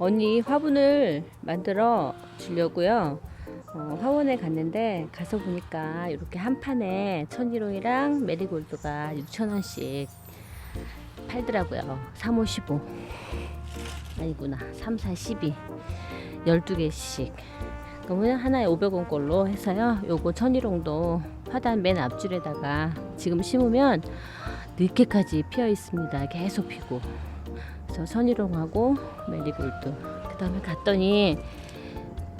언니 화분을 만들어 주려고요. 어, 화원에 갔는데 가서 보니까 이렇게 한 판에 천일홍이랑 메리골드가 6,000원씩 팔더라고요. 3, 5, 15. 아니구나. 3, 4, 12. 12개씩. 그러면 하나에 500원 꼴로 해서요. 요거 천일홍도 화단 맨 앞줄에다가 지금 심으면 늦게까지 피어 있습니다. 계속 피고. 그래서 천일홍하고 메리골드. 그 다음에 갔더니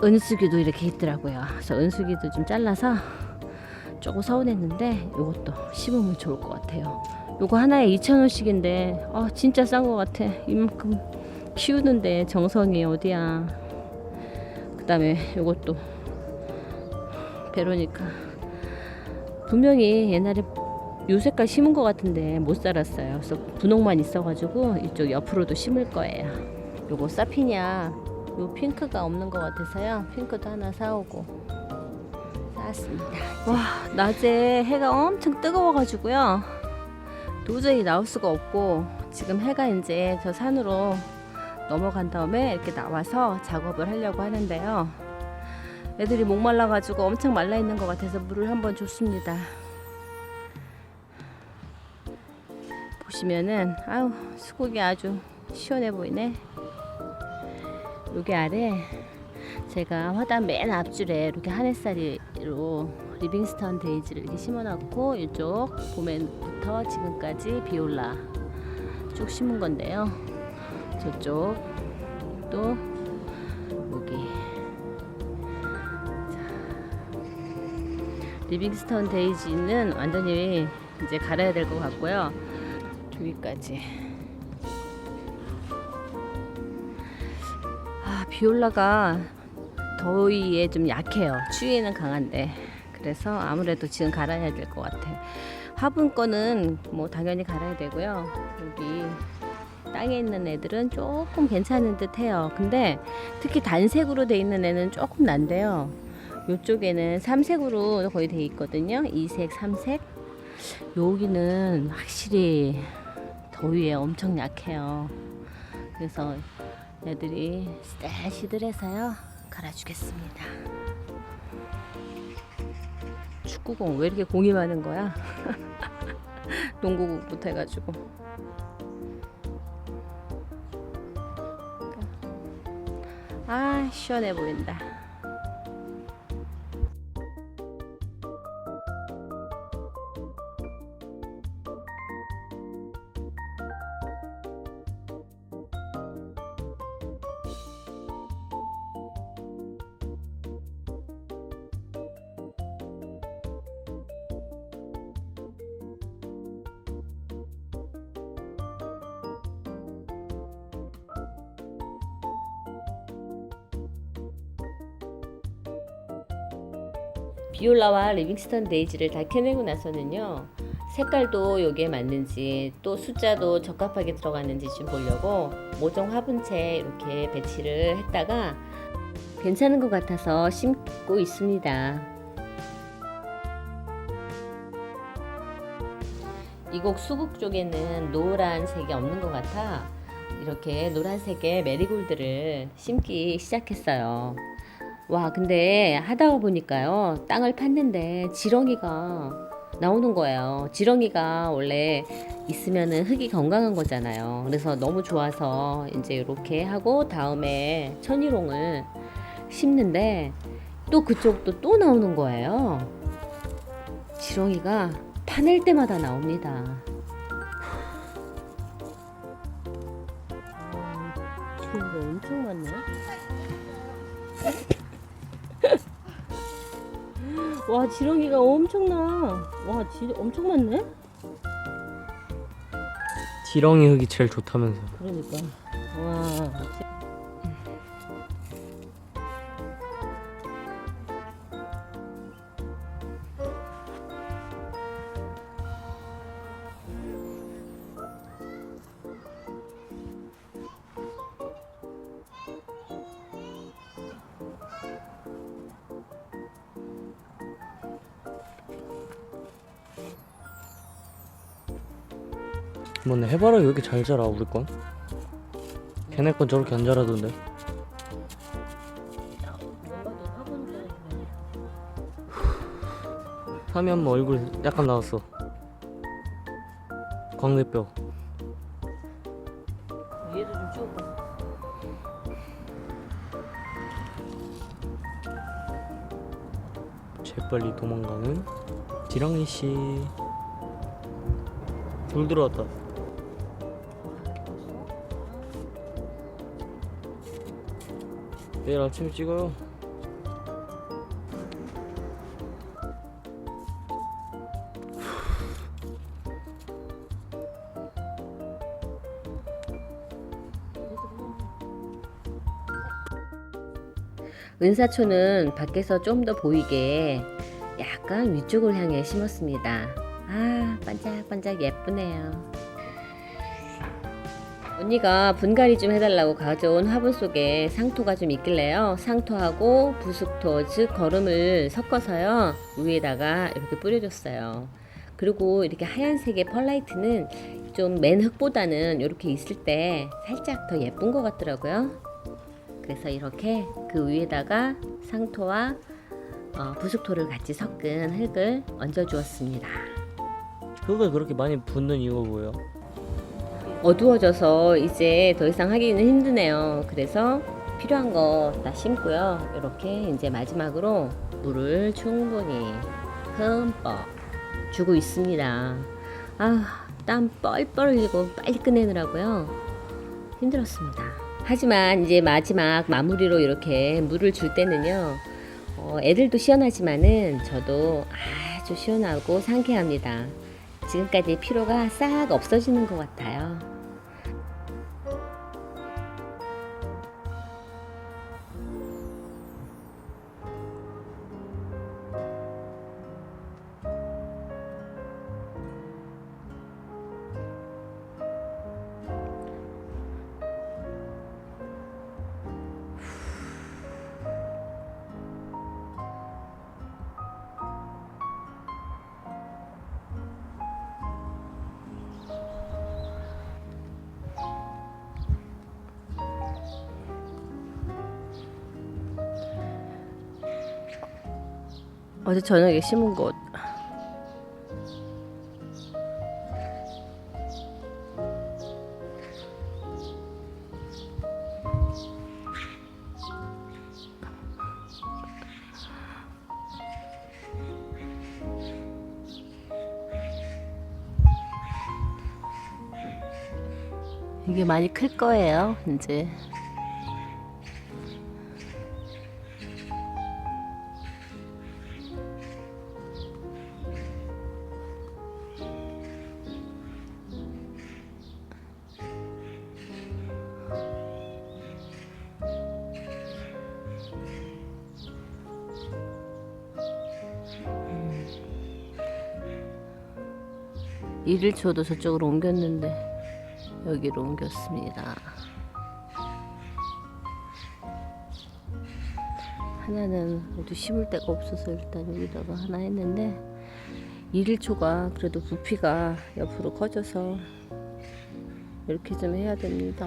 은수기도 이렇게 있더라고요. 그래서 은수기도 좀 잘라서 조금 서운했는데 요것도 심으면 좋을 것 같아요. 요거 하나에 2,000원씩인데 아 진짜 싼 것 같아. 이만큼 키우는데 정성이 어디야. 그 다음에 요것도 베로니카 분명히 옛날에 요 색깔 심은 것 같은데 못 살았어요. 그래서 분홍만 있어가지고 이쪽 옆으로도 심을 거예요. 요거 사피냐 요 핑크가 없는 것 같아서요. 핑크도 하나 사오고 사왔습니다. 와 낮에 해가 엄청 뜨거워가지고요. 도저히 나올 수가 없고 지금 해가 이제 저 산으로 넘어간 다음에 이렇게 나와서 작업을 하려고 하는데요. 애들이 목말라가지고 엄청 말라 있는 것 같아서 물을 한번 줬습니다. 보시면은 아유 수국이 아주 시원해 보이네. 여기 아래 제가 화단 맨 앞줄에 이렇게 하늘살이로 리빙스턴 데이지를 이렇게 심어놨고 이쪽 봄에부터 지금까지 비올라 쭉 심은 건데요. 저쪽 또 여기 자, 리빙스턴 데이지는 완전히 이제 갈아야 될 것 같고요. 여기까지. 아, 비올라가 더위에 좀 약해요. 추위에는 강한데. 그래서 아무래도 지금 갈아야 될 것 같아요. 화분 거는 뭐 당연히 갈아야 되고요. 여기 땅에 있는 애들은 조금 괜찮은 듯 해요. 근데 특히 단색으로 돼 있는 애는 조금 난데요. 이쪽에는 삼색으로 거의 돼 있거든요. 이색, 삼색. 여기는 확실히 더위에 엄청 약해요. 그래서 애들이 시들시들해서요 갈아주겠습니다. 축구공 왜 이렇게 공이 많은 거야? 농구국부터 해가지고. 아 시원해 보인다. 비올라와 리빙스턴 데이지를 다 캐내고 나서는요 색깔도 여기에 맞는지 또 숫자도 적합하게 들어갔는지 좀 보려고 모종 화분채 이렇게 배치를 했다가 괜찮은 것 같아서 심고 있습니다. 이곡 수국 쪽에는 노란색이 없는 것 같아 이렇게 노란색의 메리골드를 심기 시작했어요 와, 근데 하다가 보니까요, 땅을 팠는데 지렁이가 나오는 거예요. 지렁이가 원래 있으면은 흙이 건강한 거잖아요. 그래서 너무 좋아서 이제 이렇게 하고 다음에 천일홍을 심는데 또 그쪽도 또 나오는 거예요. 지렁이가 파낼 때마다 나옵니다. 아, 지렁이가 엄청 많네. 와 지렁이가 엄청나. 와 지, 엄청 많네. 지렁이 흙이 제일 좋다면서 그러니까 와. 뭐네 해바라기 왜 이렇게 잘 자라 우리 건? 걔네 건 저렇게 안 자라던데. 타미 한번 뭐 얼굴 약간 나왔어. 광대뼈. 얘도 좀 치워봐. 재빨리 도망가는 지렁이 씨. 불 들어왔다. 내일 아침에 찍어요. 은사초는 밖에서 좀 더 보이게 약간 위쪽을 향해 심었습니다. 아, 반짝반짝 예쁘네요. 언니가 분갈이 좀 해달라고 가져온 화분 속에 상토가 좀 있길래요. 상토하고 부숙토, 즉 거름을 섞어서요. 위에다가 이렇게 뿌려줬어요. 그리고 이렇게 하얀색의 펄라이트는 좀 맨 흙보다는 이렇게 있을 때 살짝 더 예쁜 것 같더라고요. 그래서 이렇게 그 위에다가 상토와 어, 부숙토를 같이 섞은 흙을 얹어 주었습니다. 흙을 그렇게 많이 붓는 이유가 뭐예요? 어두워져서 이제 더 이상 하기는 힘드네요. 그래서 필요한 거 다 심고요. 이렇게 이제 마지막으로 물을 충분히 흠뻑 주고 있습니다. 아, 땀 뻘뻘 흘리고 빨리 끝내느라고요. 힘들었습니다. 하지만 이제 마지막 마무리로 이렇게 물을 줄 때는요. 어, 애들도 시원하지만은 저도 아주 시원하고 상쾌합니다. 지금까지 피로가 싹 없어지는 것 같아요. 어제 저녁에 심은 곳. 이게 많이 클 거예요, 이제. 일일초도 저쪽으로 옮겼는데 여기로 옮겼습니다. 하나는 어디 심을 데가 없어서 일단 여기다가 하나 했는데 일일초가 그래도 부피가 옆으로 커져서 이렇게 좀 해야 됩니다.